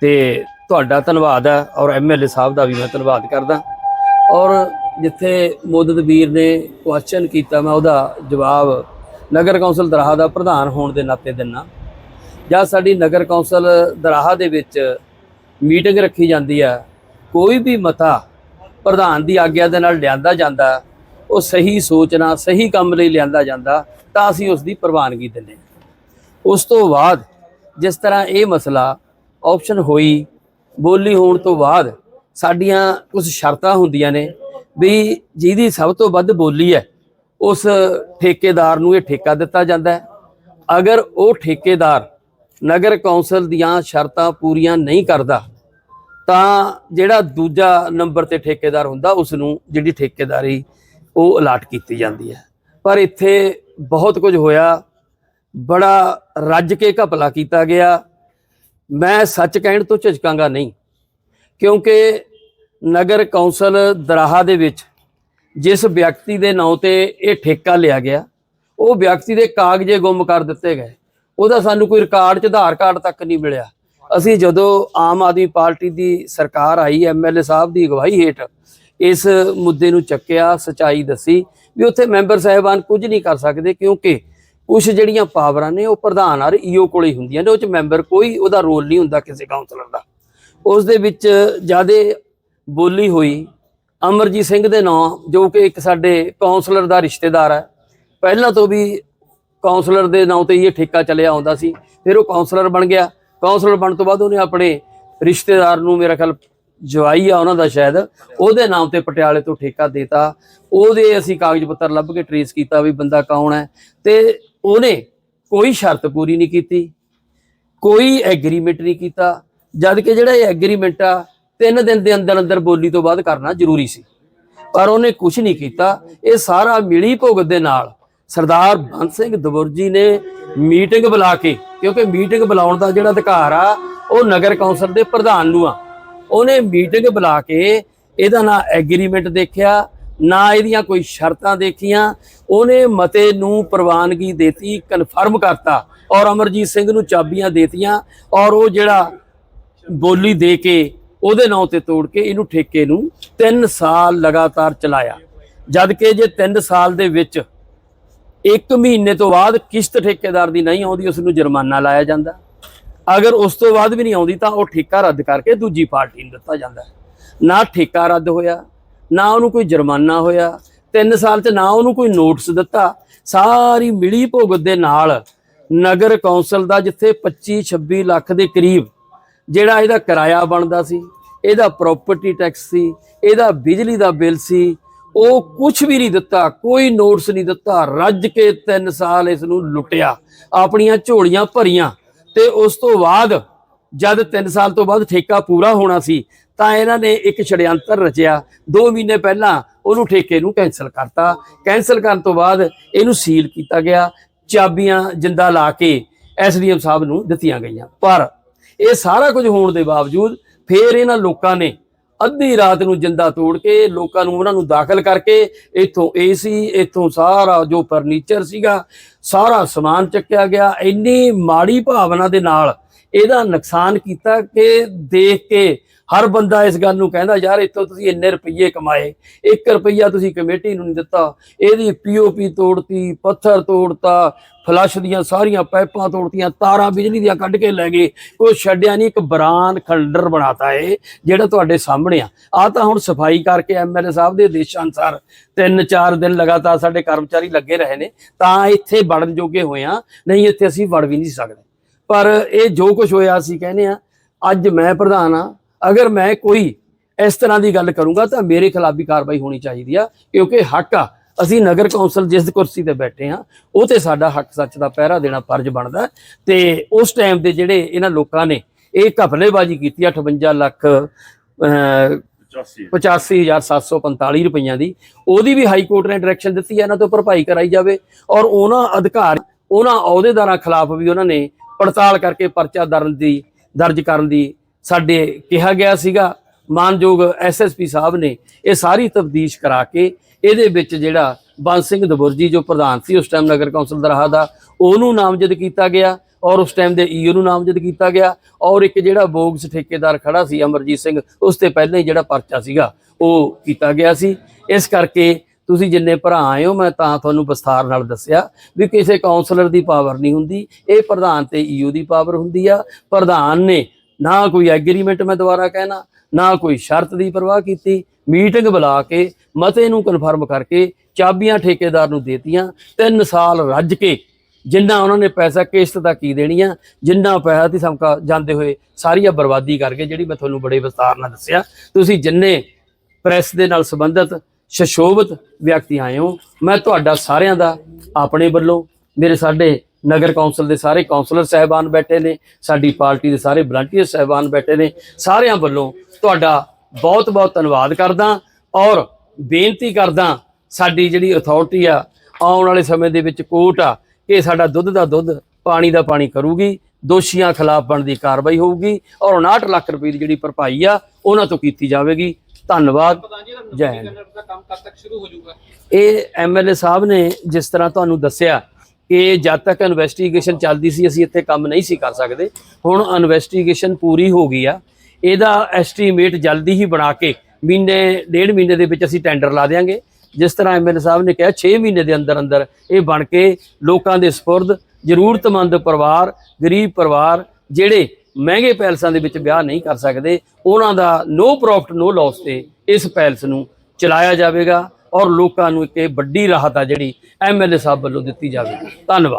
ਤੇ ਤੁਹਾਡਾ ਧੰਨਵਾਦ ਹੈ ਔਰ ਐਮਐਲਏ ਸਾਹਿਬ ਦਾ ਵੀ ਮੈਂ ਧੰਨਵਾਦ ਕਰਦਾ। ਔਰ ਜਿੱਥੇ ਮੋਦਤ ਵੀਰ ਨੇ ਕੁਐਸਚਨ ਕੀਤਾ, ਮੈਂ ਉਹਦਾ ਜਵਾਬ ਨਗਰ ਕੌਂਸਲ ਦਰਾਹਾ ਦਾ ਪ੍ਰਧਾਨ ਹੋਣ ਦੇ ਨਾਤੇ ਦਿੰਨਾ। ਜਾਂ ਸਾਡੀ ਨਗਰ ਕੌਂਸਲ ਦਰਾਹਾ ਦੇ ਵਿੱਚ ਮੀਟਿੰਗ ਰੱਖੀ ਜਾਂਦੀ ਆ, ਕੋਈ ਵੀ ਮਤਾ ਪ੍ਰਧਾਨ ਦੀ ਆਗਿਆ ਦੇ ਨਾਲ ਲਿਆਂਦਾ ਜਾਂਦਾ, ਉਹ ਸਹੀ ਸੋਚਣਾ, ਸਹੀ ਕੰਮ ਲਈ ਲਿਆਂਦਾ ਜਾਂਦਾ, ਤਾਂ ਅਸੀਂ ਉਸ ਦੀ ਪ੍ਰਵਾਨਗੀ ਦਿੰਦੇ ਹਾਂ। ਉਸ ਤੋਂ ਬਾਅਦ ਜਿਸ ਤਰ੍ਹਾਂ ਇਹ ਮਸਲਾ ਆਪਸ਼ਨ ਹੋਈ, ਬੋਲੀ ਹੋਣ ਤੋਂ ਬਾਅਦ ਸਾਡੀਆਂ ਕੁਝ ਸ਼ਰਤਾਂ ਹੁੰਦੀਆਂ ਨੇ ਵੀ ਜਿਹਦੀ ਸਭ ਤੋਂ ਵੱਧ ਬੋਲੀ ਹੈ, ਉਸ ਠੇਕੇਦਾਰ ਨੂੰ ਇਹ ਠੇਕਾ ਦਿੱਤਾ ਜਾਂਦਾ ਹੈ। ਅਗਰ ਉਹ ਠੇਕੇਦਾਰ ਨਗਰ ਕੌਂਸਲ ਦੀਆਂ ਸ਼ਰਤਾਂ ਪੂਰੀਆਂ ਨਹੀਂ ਕਰਦਾ, ਤਾਂ ਜਿਹੜਾ ਦੂਜਾ ਨੰਬਰ ਤੇ ਠੇਕੇਦਾਰ ਹੁੰਦਾ ਉਸ ਨੂੰ ਜਿਹੜੀ ਠੇਕੇਦਾਰੀ ਉਹ ਅਲਾਟ ਕੀਤੀ ਜਾਂਦੀ ਹੈ। ਪਰ ਇੱਥੇ ਬਹੁਤ ਕੁਝ ਹੋਇਆ, ਬੜਾ ਰੱਜ ਕੇ ਘਪਲਾ ਕੀਤਾ ਗਿਆ। ਮੈਂ ਸੱਚ ਕਹਿਣ ਤੋਂ ਝਿਜਕਾਂਗਾ ਨਹੀਂ, ਕਿਉਂਕਿ ਨਗਰ ਕੌਂਸਲ ਦਰਾਹਾ ਦੇ ਵਿੱਚ ਜਿਸ ਵਿਅਕਤੀ ਦੇ ਨਾਂ ਤੇ ਇਹ ਠੇਕਾ ਲਿਆ ਗਿਆ, ਉਹ ਵਿਅਕਤੀ ਦੇ ਕਾਗਜ਼ੇ ਗੁੰਮ ਕਰ ਦਿੱਤੇ ਗਏ। ਉਹਦਾ ਸਾਨੂੰ ਕੋਈ ਰਿਕਾਰਡ ਚ ਆਧਾਰ ਕਾਰਡ ਤੱਕ ਨਹੀਂ ਮਿਲਿਆ। ਅਸੀਂ ਜਦੋਂ ਆਮ ਆਦਮੀ ਪਾਰਟੀ ਦੀ ਸਰਕਾਰ ਆਈ ਐਮਐਲਏ ਸਾਹਿਬ ਦੀ ਅਗਵਾਈ ਹੇਠ ਇਸ ਮੁੱਦੇ ਨੂੰ ਚੱਕਿਆ, ਸਚਾਈ ਦੱਸੀ ਵੀ ਉੱਥੇ ਮੈਂਬਰ ਸਾਹਿਬਾਨ ਕੁਝ ਨਹੀਂ ਕਰ ਸਕਦੇ ਕਿਉਂਕਿ ਕੁਝ ਜਿਹੜੀਆਂ ਪਾਵਰਾਂ ਨੇ ਉਹ ਪ੍ਰਧਾਨ ਔਰ ਈਓ ਕੋਲ ਹੀ ਹੁੰਦੀਆਂ ਨੇ, ਉਹ ਚ ਮੈਂਬਰ ਕੋਈ ਉਹਦਾ ਰੋਲ ਨਹੀਂ ਹੁੰਦਾ ਕਿਸੇ ਕਾਉਂਸਲਰ ਦਾ। ਉਸ ਦੇ ਵਿੱਚ ਜਿਆਦੇ ਬੋਲੀ ਹੋਈ ਅਮਰਜੀਤ ਸਿੰਘ ਦੇ ਨਾਂ, ਜੋ ਕਿ ਇੱਕ ਸਾਡੇ ਕਾਉਂਸਲਰ ਦਾ ਰਿਸ਼ਤੇਦਾਰ ਹੈ। ਪਹਿਲਾਂ ਤੋਂ ਵੀ ਕਾਉਂਸਲਰ ਦੇ ਨਾਂ ਤੇ ਹੀ ਇਹ ਠੇਕਾ ਚੱਲਿਆ ਆਉਂਦਾ ਸੀ। ਫਿਰ ਉਹ ਕਾਉਂਸਲਰ ਬਣ ਗਿਆ। ਕਾਉਂਸਲਰ ਬਣਨ ਤੋਂ ਬਾਅਦ ਉਹਨੇ ਆਪਣੇ ਰਿਸ਼ਤੇਦਾਰ ਨੂੰ ਮੇਰਾ ਖਿਆਲ ਜਵਾਈ ਆ ਉਹਨਾਂ ਦਾ ਸ਼ਾਇਦ, ਉਹਦੇ ਨਾਮ ਤੇ ਪਟਿਆਲੇ ਤੋਂ ਠੇਕਾ ਦੇਤਾ। ਉਹਦੇ ਅਸੀਂ ਕਾਗਜ਼ ਪੱਤਰ ਲੱਭ ਕੇ ਟਰੇਸ ਕੀਤਾ ਵੀ ਬੰਦਾ ਕੌਣ ਹੈ। ਤੇ ਉਹਨੇ ਕੋਈ ਸ਼ਰਤ ਪੂਰੀ ਨਹੀਂ ਕੀਤੀ, ਕੋਈ ਐਗਰੀਮੈਂਟ ਨਹੀਂ ਕੀਤਾ। ਜਦ ਕਿ ਜਿਹੜਾ ਇਹ ਐਗਰੀਮੈਂਟ ਆ ਤਿੰਨ ਦਿਨ ਦੇ ਅੰਦਰ ਅੰਦਰ ਬੋਲੀ ਤੋਂ ਬਾਅਦ ਕਰਨਾ ਜ਼ਰੂਰੀ ਸੀ। ਪਰ ਉਹਨੇ ਕੁਝ ਨਹੀਂ ਕੀਤਾ। ਇਹ ਸਾਰਾ ਮਿਲੀ ਭੁਗਤ ਦੇ ਨਾਲ ਸਰਦਾਰ ਬੰਦ ਸਿੰਘ ਦਬੁਰਜੀ ਨੇ ਮੀਟਿੰਗ ਬੁਲਾ ਕੇ, ਕਿਉਂਕਿ ਮੀਟਿੰਗ ਬੁਲਾਉਣ ਦਾ ਜਿਹੜਾ ਅਧਿਕਾਰ ਆ, ਉਹ ਨਗਰ ਕੌਂਸਲ ਦੇ ਪ੍ਰਧਾਨ ਨੂੰ ਆ। ਉਹਨੇ ਮੀਟਿੰਗ ਬੁਲਾ ਕੇ ਇਹਦਾ ਨਾ ਐਗਰੀਮੈਂਟ ਦੇਖਿਆ, ਨਾ ਇਹਦੀਆਂ ਕੋਈ ਸ਼ਰਤਾਂ ਦੇਖੀਆਂ। ਉਹਨੇ ਮਤੇ ਨੂੰ ਪ੍ਰਵਾਨਗੀ ਦੇਤੀ, ਕਨਫਰਮ ਕਰਤਾ ਔਰ ਅਮਰਜੀਤ ਸਿੰਘ ਨੂੰ ਚਾਬੀਆਂ ਦੇਤੀਆਂ ਔਰ ਉਹ ਜਿਹੜਾ ਬੋਲੀ ਦੇ ਕੇ ਉਹਦੇ ਨਾਂ ਤੇ ਤੋੜ ਕੇ ਇਹਨੂੰ ਠੇਕੇ ਨੂੰ 3 ਸਾਲ ਲਗਾਤਾਰ ਚਲਾਇਆ। ਜਦ ਕਿ ਜੇ 3 ਸਾਲ ਦੇ ਵਿੱਚ ਇੱਕ ਮਹੀਨੇ ਤੋਂ ਬਾਅਦ ਕਿਸ਼ਤ ਠੇਕੇਦਾਰ ਦੀ ਨਹੀਂ ਆਉਂਦੀ, ਉਸ ਨੂੰ ਜੁਰਮਾਨਾ ਲਾਇਆ ਜਾਂਦਾ। ਅਗਰ ਉਸ ਤੋਂ ਬਾਅਦ ਵੀ ਨਹੀਂ ਆਉਂਦੀ, ਤਾਂ ਉਹ ਠੇਕਾ ਰੱਦ ਕਰਕੇ ਦੂਜੀ ਪਾਰਟੀ ਨੂੰ ਦਿੱਤਾ ਜਾਂਦਾ ਨਾ ਠੇਕਾ ਰੱਦ ਹੋਇਆ, ਨਾ ਉਹਨੂੰ ਕੋਈ ਜੁਰਮਾਨਾ ਹੋਇਆ। 3 ਸਾਲ 'ਚ ਨਾ ਉਹਨੂੰ ਕੋਈ ਨੋਟਿਸ ਦਿੱਤਾ। ਸਾਰੀ ਮਿਲੀ ਭੁਗਤ ਦੇ ਨਾਲ ਨਗਰ ਕੌਂਸਲ ਦਾ ਜਿੱਥੇ 25 26 ਲੱਖ ਦੇ ਕਰੀਬ ਜਿਹੜਾ ਇਹਦਾ ਕਿਰਾਇਆ ਬਣਦਾ ਸੀ ਇਹਦਾ ਪ੍ਰਾਪਰਟੀ ਟੈਕਸ ਸੀ, ਇਹਦਾ ਬਿਜਲੀ ਦਾ ਬਿੱਲ ਸੀ, ਉਹ ਕੁਝ ਵੀ ਨਹੀਂ ਦਿੱਤਾ, ਕੋਈ ਨੋਟਸ ਨਹੀਂ ਦਿੱਤਾ, ਰੱਜ ਕੇ 3 ਸਾਲ ਇਸ ਨੂੰ ਲੁੱਟਿਆ, ਆਪਣੀਆਂ ਝੋਲੀਆਂ ਭਰੀਆਂ ਤੇ ਉਸ ਤੋਂ ਬਾਅਦ ਜਦ 3 ਸਾਲ ਤੋਂ ਬਾਅਦ ਠੇਕਾ ਪੂਰਾ ਹੋਣਾ ਸੀ, ਤਾਂ ਇਹਨਾਂ ਨੇ ਇੱਕ ਛੜਯੰਤਰ ਰਚਿਆ 2 ਮਹੀਨੇ ਪਹਿਲਾਂ ਉਹਨੂੰ ਠੇਕੇ ਨੂੰ ਕੈਨਸਲ ਕਰਤਾ ਕੈਨਸਲ ਕਰਨ ਤੋਂ ਬਾਅਦ ਇਹਨੂੰ ਸੀਲ ਕੀਤਾ ਗਿਆ, ਚਾਬੀਆਂ ਜਿੰਦਾ ਲਾ ਕੇ ਐਸਡੀਐਮ ਸਾਹਿਬ ਨੂੰ ਦਿੱਤੀਆਂ ਗਈਆਂ, ਪਰ ਇਹ ਸਾਰਾ ਕੁਝ ਹੋਣ ਦੇ ਬਾਵਜੂਦ ਫਿਰ ਇਹਨਾਂ ਲੋਕਾਂ ਨੇ ਅੱਧੀ ਰਾਤ ਨੂੰ ਜਿੰਦਾ ਤੋੜ ਕੇ ਲੋਕਾਂ ਨੂੰ ਉਹਨਾਂ ਨੂੰ ਦਾਖਲ ਕਰਕੇ ਇੱਥੋਂ ਏਸੀ ਇੱਥੋਂ ਸਾਰਾ ਜੋ ਫਰਨੀਚਰ ਸੀਗਾ, ਸਾਰਾ ਸਮਾਨ ਚੱਕਿਆ ਗਿਆ। ਇੰਨੀ ਮਾੜੀ ਭਾਵਨਾ ਦੇ ਨਾਲ ਇਹਦਾ ਨੁਕਸਾਨ ਕੀਤਾ ਕਿ ਦੇਖ ਕੇ ਹਰ ਬੰਦਾ ਇਸ ਗੱਲ ਨੂੰ ਕਹਿੰਦਾ, ਯਾਰ, ਇੱਥੋਂ ਤੁਸੀਂ ਇੰਨੇ ਰੁਪਏ ਕਮਾਏ 1 ਰੁਪਈਆ ਤੁਸੀਂ ਕਮੇਟੀ ਨੂੰ ਨਹੀਂ ਦਿੱਤਾ। ਇਹਦੀ ਪੀਓਪੀ ਤੋੜਤੀ, ਪੱਥਰ ਤੋੜਤਾ, ਫਲਸ਼ ਦੀਆਂ ਸਾਰੀਆਂ ਪਾਈਪਾਂ ਤੋੜਤੀਆਂ, ਤਾਰਾਂ ਬਿਜਲੀ ਦੀਆਂ ਕੱਢ ਕੇ ਲੈ ਗਏ। ਕੋਈ ਛੱਡਿਆ ਨਹੀਂ, ਇੱਕ ਬਰਾਨ ਖੰਡਰ ਬਣਾਤਾ ਏ ਜਿਹੜਾ ਤੁਹਾਡੇ ਸਾਹਮਣੇ ਆ। ਆ ਤਾਂ ਹੁਣ ਸਫ਼ਾਈ ਕਰਕੇ ਐਮਐਲਏ ਸਾਹਿਬ ਦੇ ਆਦੇਸ਼ਾਂ ਅਨੁਸਾਰ ਤਿੰਨ ਚਾਰ ਦਿਨ ਲਗਾਤਾਰ ਸਾਡੇ ਕਰਮਚਾਰੀ ਲੱਗੇ ਰਹੇ ਨੇ, ਤਾਂ ਇੱਥੇ ਵੜਨ ਜੋਗੇ ਹੋਏ ਆ। ਨਹੀਂ, ਇੱਥੇ ਅਸੀਂ ਵੜ ਵੀ ਨਹੀਂ ਸਕਦੇ। ਪਰ ਇਹ ਜੋ ਕੁਝ ਹੋਇਆ, ਅਸੀਂ ਕਹਿੰਦੇ ਆ, ਅੱਜ ਮੈਂ ਪ੍ਰਧਾਨ ਆ ਅਗਰ ਮੈਂ ਕੋਈ ਇਸ ਤਰ੍ਹਾਂ ਦੀ ਗੱਲ ਕਰੂੰਗਾ ਤਾਂ ਮੇਰੇ ਖਿਲਾਫ ਵੀ ਕਾਰਵਾਈ ਹੋਣੀ ਚਾਹੀਦੀ ਆ ਕਿਉਂਕਿ ਹੱਕ ਆ। ਅਸੀਂ ਨਗਰ ਕੌਂਸਲ ਜਿਸ ਕੁਰਸੀ ਤੇ ਬੈਠੇ ਆ ਉਹ ਤੇ ਸਾਡਾ ਹੱਕ ਸੱਚ ਦਾ ਪਹਿਰਾ ਦੇਣਾ ਫਰਜ਼ ਬਣਦਾ। ਤੇ ਉਸ ਟਾਈਮ ਦੇ ਜਿਹੜੇ ਇਹਨਾਂ ਲੋਕਾਂ ਨੇ ਇਹ ਘਪਲੇਬਾਜ਼ੀ ਕੀਤੀ 58 ਲੱਖ ਅਹ, 85745 ਰੁਪਈਆਂ ਦੀ। ਉਹਦੀ ਵੀ ਹਾਈ ਕੋਰਟ ਨੇ ਡਾਇਰੈਕਸ਼ਨ ਦਿੱਤੀ ਹੈ ਇਹਨਾਂ ਤੋਂ ਭਰਪਾਈ ਕਰਾਈ ਜਾਵੇ। ਔਰ ਉਹਨਾਂ ਅਧਿਕਾਰ ਉਹਨਾਂ ਅਹੁਦੇਦਾਰਾਂ ਖਿਲਾਫ ਵੀ ਉਹਨਾਂ ਨੇ ਪੜਤਾਲ ਕਰਕੇ ਪਰਚਾ ਦਰਜ ਦੀ ਦਰਜ ਕਰਨ ਦੀ ਸਾਡੇ ਕਿਹਾ ਗਿਆ ਸੀਗਾ, ਮਾਨਯੋਗ ਐਸਐਸਪੀ ਸਾਹਿਬ ਨੇ ਇਹ ਸਾਰੀ ਤਬਦੀਸ਼ ਕਰਾ ਕੇ ਇਹਦੇ ਵਿੱਚ ਜਿਹੜਾ ਬੰਸ ਸਿੰਘ ਦਬੁਰਜੀ ਜੋ ਪ੍ਰਧਾਨ ਸੀ, ਉਸ ਟਾਈਮ ਨਗਰ ਕੌਂਸਲ ਦਰਹਾ ਦਾ, ਉਹਨੂੰ ਨਾਮਜ਼ਦ ਕੀਤਾ ਗਿਆ ਔਰ ਉਸ ਟਾਈਮ ਦੇ ਈਓ ਨੂੰ ਨਾਮਜ਼ਦ ਕੀਤਾ ਗਿਆ ਔਰ ਇੱਕ ਜਿਹੜਾ ਬੋਗਸ ਠੇਕੇਦਾਰ ਖੜਾ ਸੀ, ਅਮਰਜੀਤ ਸਿੰਘ, ਉਸ ਤੇ ਪਹਿਲਾਂ ਹੀ ਜਿਹੜਾ ਪਰਚਾ ਸੀਗਾ, ਉਹ ਕੀਤਾ ਗਿਆ ਸੀ। ਇਸ ਕਰਕੇ ਤੁਸੀਂ ਜਿੰਨੇ ਭਰਾ ਆਏ ਹੋ, ਮੈਂ ਤਾਂ ਤੁਹਾਨੂੰ ਵਿਸਥਾਰ ਨਾਲ ਦੱਸਿਆ ਵੀ ਕਿਸੇ ਕਾਉਂਸਲਰ ਦੀ ਪਾਵਰ ਨਹੀਂ ਹੁੰਦੀ, ਇਹ ਪ੍ਰਧਾਨ ਤੇ ਈਓ ਦੀ ਪਾਵਰ ਹੁੰਦੀ ਆ। ਪ੍ਰਧਾਨ ਨੇ ਨਾ ਕੋਈ ਐਗਰੀਮੈਂਟ ਮੈਂ ਦੁਬਾਰਾ ਕਹਿਣਾ, ਨਾ ਕੋਈ ਸ਼ਰਤ ਦੀ ਪਰਵਾਹ ਕੀਤੀ, ਮੀਟਿੰਗ ਬੁਲਾ ਕੇ ਮਤੇ ਨੂੰ ਕਨਫਰਮ ਕਰਕੇ ਚਾਬੀਆਂ ਠੇਕੇਦਾਰ ਨੂੰ ਦੇਤੀਆਂ 3 ਸਾਲ ਰੱਜ ਕੇ ਜਿੰਨਾ ਉਹਨਾਂ ਨੇ ਪੈਸਾ ਕਿਸ਼ਤ ਦਾ ਕੀ ਦੇਣੀ ਦੇਣੀਆਂ ਜਿੰਨਾ ਪੈਸਾ ਤੇ ਸਮਕਾ ਜਾਂਦੇ ਹੋਏ ਸਾਰੀਆਂ ਬਰਬਾਦੀ ਕਰਕੇ ਜਿਹੜੀ ਮੈਂ ਤੁਹਾਨੂੰ ਬੜੇ ਵਿਸਤਾਰ ਨਾਲ ਦੱਸਿਆ, ਤੁਸੀਂ ਜਿੰਨੇ ਪ੍ਰੈਸ ਦੇ ਨਾਲ ਸੰਬੰਧਿਤ ਸ਼ਸ਼ੋਭਤ ਵਿਅਕਤੀ ਆਏ ਹੋ, ਮੈਂ ਤੁਹਾਡਾ ਸਾਰਿਆਂ ਦਾ ਆਪਣੇ ਵੱਲੋਂ, ਮੇਰੇ ਸਾਡੇ ਨਗਰ ਕੌਂਸਲ ਦੇ ਸਾਰੇ ਕੌਂਸਲਰ ਸਹਿਬਾਨ ਬੈਠੇ ਨੇ ਸਾਡੀ ਪਾਰਟੀ ਦੇ ਸਾਰੇ ਵਲੰਟੀਅਰ ਸਹਿਬਾਨ ਬੈਠੇ ਨੇ ਸਾਰਿਆਂ ਵੱਲੋਂ ਤੁਹਾਡਾ ਬਹੁਤ ਬਹੁਤ ਧੰਨਵਾਦ ਕਰਦਾ ਔਰ ਬੇਨਤੀ ਕਰਦਾ ਸਾਡੀ ਜਿਹੜੀ ਅਥਾਰਟੀ ਆ ਆਉਣ ਵਾਲੇ ਸਮੇਂ ਦੇ ਵਿੱਚ ਕੋਰਟ ਆ ਕਿ ਸਾਡਾ ਦੁੱਧ ਦਾ ਦੁੱਧ ਪਾਣੀ ਦਾ ਪਾਣੀ ਕਰੂਗੀ ਦੋਸ਼ੀਆਂ ਖਿਲਾਫ ਬਣਦੀ ਕਾਰਵਾਈ ਹੋਊਗੀ ਔਰ 59 ਲੱਖ ਰੁਪਏ ਦੀ ਜਿਹੜੀ ਭਰਪਾਈ ਆ ਉਹਨਾਂ ਤੋਂ ਕੀਤੀ ਜਾਵੇਗੀ। ਧੰਨਵਾਦ। ਜੈ ਹਿੰਦ।
ਦਾ ਕੰਮ ਕਦ ਤੱਕ ਸ਼ੁਰੂ ਹੋ ਜਾਊਗਾ?
ਇਹ ਐਮਐਲਏ ਸਾਹਿਬ ਨੇ ਜਿਸ ਤਰ੍ਹਾਂ ਤੁਹਾਨੂੰ ਦੱਸਿਆ ਕਿ ਜਦ ਤੱਕ ਇਨਵੈਸਟੀਗੇਸ਼ਨ ਚੱਲਦੀ ਸੀ, ਅਸੀਂ ਇੱਥੇ ਕੰਮ ਨਹੀਂ ਸੀ ਕਰ ਸਕਦੇ। ਹੁਣ ਇਨਵੈਸਟੀਗੇਸ਼ਨ ਪੂਰੀ ਹੋ ਗਈ ਆ। ਇਹਦਾ ਐਸਟੀਮੇਟ ਜਲਦੀ ਹੀ ਬਣਾ ਕੇ ਮਹੀਨੇ, ਡੇਢ ਮਹੀਨੇ ਦੇ ਵਿੱਚ ਅਸੀਂ ਟੈਂਡਰ ਲਾ ਦੇਾਂਗੇ ਜਿਸ ਤਰ੍ਹਾਂ ਐਮਐਲਏ ਸਾਹਿਬ ਨੇ ਕਿਹਾ 6 ਮਹੀਨੇ ਦੇ ਅੰਦਰ ਅੰਦਰ ਇਹ ਬਣ ਕੇ ਲੋਕਾਂ ਦੇ ਸਪੁਰਦ, ਜ਼ਰੂਰਤਮੰਦ ਪਰਿਵਾਰ, ਗਰੀਬ ਪਰਿਵਾਰ, ਜਿਹੜੇ ਮਹਿੰਗੇ ਪੈਲਸਾਂ ਦੇ ਵਿੱਚ ਵਿਆਹ ਨਹੀਂ ਕਰ ਸਕਦੇ, ਉਹਨਾਂ ਦਾ ਨੋ ਪ੍ਰੋਫਿਟ ਨੋ ਲਾਸ ਤੇ ਇਸ ਪੈਲਸ ਨੂੰ ਚਲਾਇਆ ਜਾਵੇਗਾ। ਔਰ ਲੋਕਾਂ ਨੂੰ ਇੱਕ ਇਹ ਵੱਡੀ ਰਾਹਤ ਆ ਜਿਹੜੀ ਐਮਐਲਏ ਸਾਹਿਬ ਵੱਲੋਂ ਦਿੱਤੀ ਜਾਵੇਗੀ। ਧੰਨਵਾਦ।